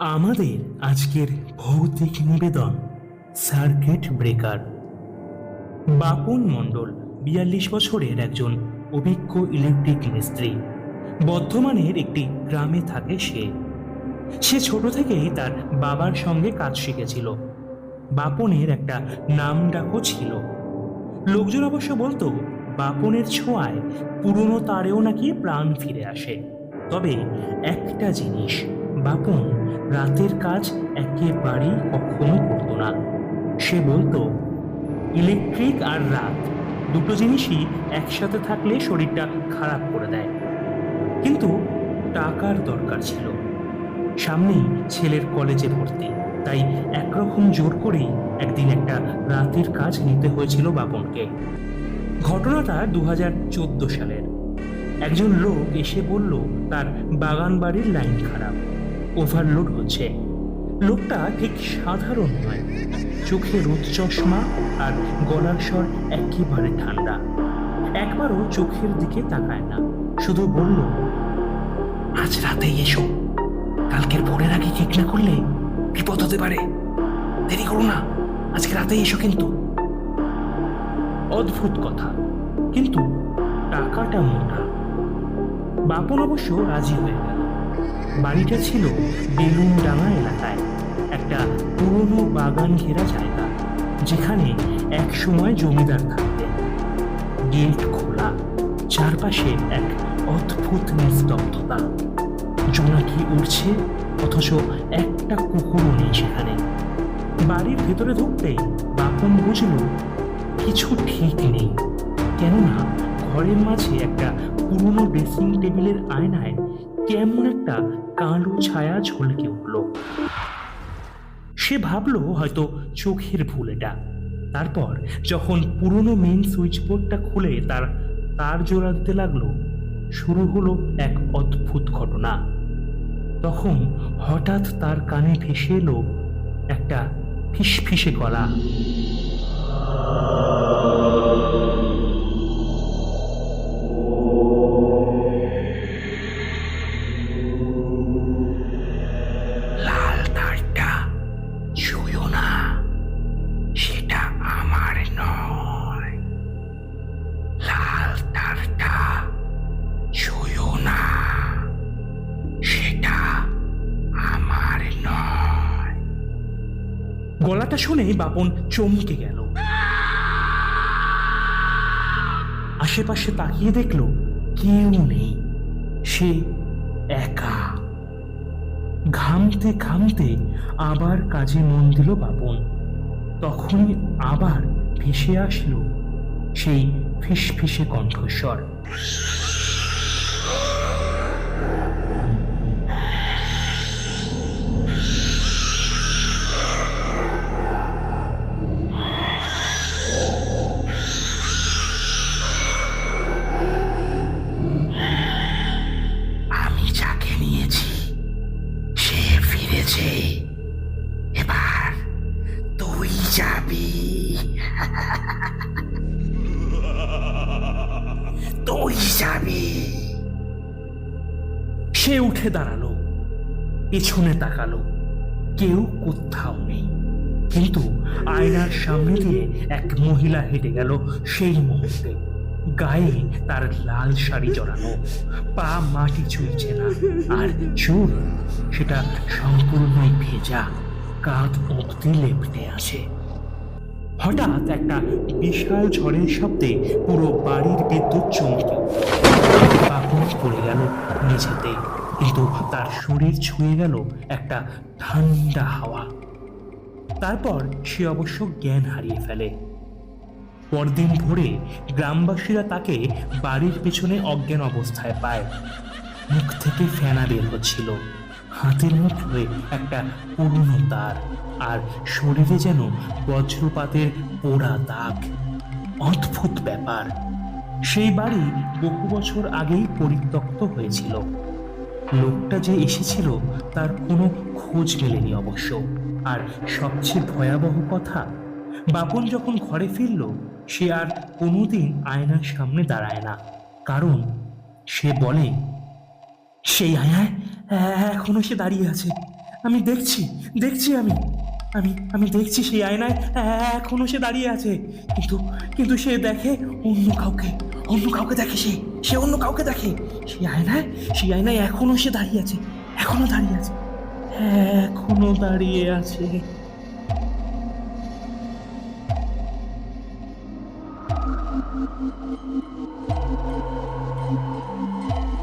আমাদের আজকের ভৌতিক নিবেদন সার্কিট ব্রেকার বাপন মণ্ডল, বিয়াল্লিশ বছরের একজন অভিজ্ঞ ইলেকট্রিক মিস্ত্রি। বর্ধমানের একটি গ্রামে থাকে সে। সে ছোট থেকেই তার বাবার সঙ্গে কাজ শিখেছিল। বাপনের একটা নাম ডাকও ছিল। লোকজন অবশ্য বলতো, বাপনের ছোঁয়ায় পুরনো তারেও নাকি প্রাণ ফিরে আসে। তবে একটা জিনিস, বাপন রাতের কাজ একেবারেই কখনো করতো না। সে বলতো, ইলেকট্রিক আর রাত, দুটো জিনিসই একসাথে থাকলে শরীরটা খারাপ করে দেয়। কিন্তু টাকার দরকার ছিল। সামনেই ছেলের কলেজে ভর্তি, তাই একরকম জোর করেই একদিন একটা রাতের কাজ নিতে হয়েছিল বাপনকে। ঘটনাটা দু হাজার চোদ্দ সালের। একজন লোক এসে বলল, তার বাগান বাড়ির লাইন খারাপ। ওভারলোড হচ্ছে। লোকটা ঠিক সাধারণ নয়। চোখে রোদ চশমা আর গলার স্বর একেবারে ঠান্ডা। একবারও চোখের দিকে তাকায় না। শুধু বলল, আজ রাতেই এসো। কালকের ভোরের আগে ঠিক না করলে বিপদ হতে পারে। দেরি করো না। আজকে রাতেই এসো কিন্তু। অদ্ভুত কথা। কিন্তু টাকাটা মোটা। বাপন অবশ্য রাজি হয়ে গেল। বাড়িটা ছিল বেলুনডাঙ্গা এলাকায়, একটা পুরনো বাগান ঘেরা জায়গা, যেখানে এক সময় জমিদার থাকতেন। গেট খোলা, চারপাশে এক অদ্ভুত নিস্তব্ধতা। জোনাকি উড়ছে, অথচ একটা কুকুরও নেই সেখানে। বাড়ির ভেতরে ঢুকতেই বাপন বুঝল, কিছু ঠিক নেই। কেননা ঘরের মাঝে একটা পুরনো ড্রেসিং টেবিলের আয়নায় কেমন একটা কালো ছায়া ঝলকে উঠল। সে ভাবলো হয়তো চোখের ভুল এটা। তারপর যখন পুরনো মেন সুইচ বোর্ডটা খুলে তার তার জোড়া দিতে লাগল, শুরু হলো এক অদ্ভুত ঘটনা। তখন হঠাৎ তার কানে ভেসে এলো একটা ফিসফিসে গলা। গলাটা শুনে বাপন চমকে গেল। আশেপাশে তাকিয়ে দেখল কেউ নেই। সে একা। ঘামতে ঘামতে আবার কাজে মন দিল বাপন। তখনই আবার ভেসে আসলো সেই ফিসফিসে কণ্ঠস্বর। যাবি তুই যাবি। সে উঠে দাঁড়াল, পেছনে তাকালো, কেউ কোথাও নেই। কিন্তু আয়নার সামনে দিয়ে এক মহিলা হেঁটে গেল সেই মুহূর্তে। গায়ে তার লাল শাড়ি জড়ানো, পা মাটি ছুঁয়েছে না, আর চুল সেটা সম্পূর্ণই ভেজা, কাঁধ অব্দি লেপটে আছে। হঠাৎ একটা বিশাল ঝড়ের শব্দে পুরো বাড়ির বিদ্যুৎ চমকে। বাপন পড়ে গেল মেঝেতে কিন্তু তার শরীর ছুঁয়ে গেল একটা ঠান্ডা হাওয়া। তারপর সে অবশ্য জ্ঞান হারিয়ে ফেলে। পরদিন ভোরে গ্রামবাসীরা তাকে বাড়ির পেছনে অজ্ঞান অবস্থায় পায়। মুখ থেকে ফেনা বের হচ্ছিল। হাতের মুঠোয় একটা পুরনো তার আর শরীরে যেন বজ্রপাতের পোড়া দাগ। অদ্ভুত ব্যাপার। সেই বাড়ি বহু বছর আগেই পরিত্যক্ত হয়েছিল। লোকটা যে এসেছিল তার কোনো খোঁজ মেলেনি অবশ্য। আর সবচেয়ে ভয়াবহ কথা, বাপন যখন ঘরে ফিরল, সে আর কোনোদিন আয়নার সামনে দাঁড়ায় না। কারণ সে বলে সেই আয়ায় এখনও সে দাঁড়িয়ে আছে। আমি দেখছি দেখছি আমি। আমি আমি দেখছি সেই আয়নায় এখনও সে দাঁড়িয়ে আছে। কিন্তু কিন্তু সে দেখে অন্য কাউকে অন্য কাউকে দেখে সে সে অন্য কাউকে দেখে। সেই আয়নায় সেই আয়নায় এখনও সে দাঁড়িয়ে আছে, এখনও দাঁড়িয়ে আছে। এখনও দাঁড়িয়ে আছে।